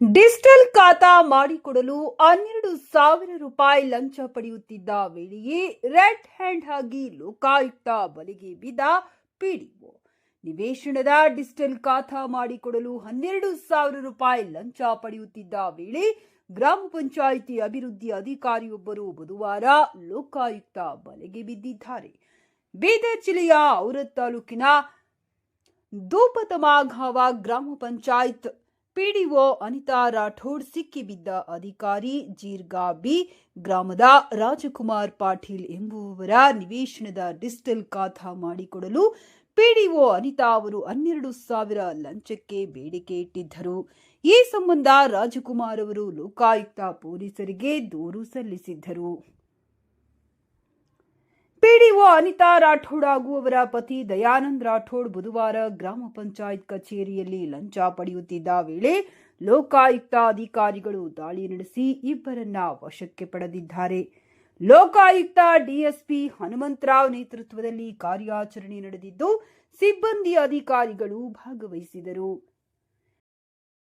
Digital khata ಮಾಡಿಕೊಡಲು ಹನ್ನೆರಡು ಸಾವಿರ ರೂಪಾಯಿ ಲಂಚ ಪಡೆಯುತ್ತಿದ್ದ ವೇಳೆಯೇ ರೆಡ್ ಹ್ಯಾಂಡ್ ಆಗಿ ಲೋಕಾಯುಕ್ತ ಬಲೆಗೆ ಬಿದ್ದ ಪಿಡಿಒ. ನಿವೇಶನದ ಡಿಜಿಟಲ್ ಖಾತಾ ಮಾಡಿಕೊಡಲು ಹನ್ನೆರಡು ಸಾವಿರ ರೂಪಾಯಿ ಲಂಚ ಪಡೆಯುತ್ತಿದ್ದ ವೇಳೆ ಗ್ರಾಮ ಪಂಚಾಯಿತಿ ಅಭಿವೃದ್ಧಿ ಅಧಿಕಾರಿಯೊಬ್ಬರು ಬುಧವಾರ ಲೋಕಾಯುಕ್ತ ಬಲೆಗೆ ಬಿದ್ದಿದ್ದಾರೆ. ಬೀದರ್ ಜಿಲ್ಲೆಯ ಔರತ್ ತಾಲೂಕಿನ ದೂಪತಮಾಘಾವ ಗ್ರಾಮ ಪಂಚಾಯತ್ ಪಿಡಿಒ ಅನಿತಾ ರಾಠೋಡ್ ಸಿಕ್ಕಿಬಿದ್ದ ಅಧಿಕಾರಿ ಜೀರ್ಗಾಬಿ ಗ್ರಾಮದ ರಾಜಕುಮಾರ್ ಪಾಟೀಲ್ ಎಂಬುವವರ ನಿವೇಶನದ ಡಿಜಿಟಲ್ ಖಾತಾ ಮಾಡಿಕೊಡಲು ಪಿಡಿಒ ಅನಿತಾ ಅವರು ಹನ್ನೆರಡು ಸಾವಿರ ಲಂಚಕ್ಕೆ ಬೇಡಿಕೆ ಇಟ್ಟಿದ್ದರು. ಈ ಸಂಬಂಧ ರಾಜಕುಮಾರ್ ಅವರು ಲೋಕಾಯುಕ್ತ ಪೊಲೀಸರಿಗೆ ದೂರು ಸಲ್ಲಿಸಿದ್ದರು. ಪಿಡಿಒ ಅನಿತಾ ರಾಠೋಡ್ ಹಾಗೂ ಅವರ ಪತಿ ದಯಾನಂದ್ ರಾಠೋಡ್ ಬುಧವಾರ ಗ್ರಾಮ ಪಂಚಾಯತ್ ಕಚೇರಿಯಲ್ಲಿ ಲಂಚ ಪಡೆಯುತ್ತಿದ್ದ ವೇಳೆ ಲೋಕಾಯುಕ್ತ ಅಧಿಕಾರಿಗಳು ದಾಳಿ ನಡೆಸಿ ಇಬ್ಬರನ್ನ ವಶಕ್ಕೆ ಪಡೆದಿದ್ದಾರೆ. ಲೋಕಾಯುಕ್ತ ಡಿಎಸ್ಪಿ ಹನುಮಂತರಾವ್ ನೇತೃತ್ವದಲ್ಲಿ ಕಾರ್ಯಾಚರಣೆ ನಡೆದಿದ್ದು ಸಿಬ್ಬಂದಿ ಅಧಿಕಾರಿಗಳು ಭಾಗವಹಿಸಿದರು.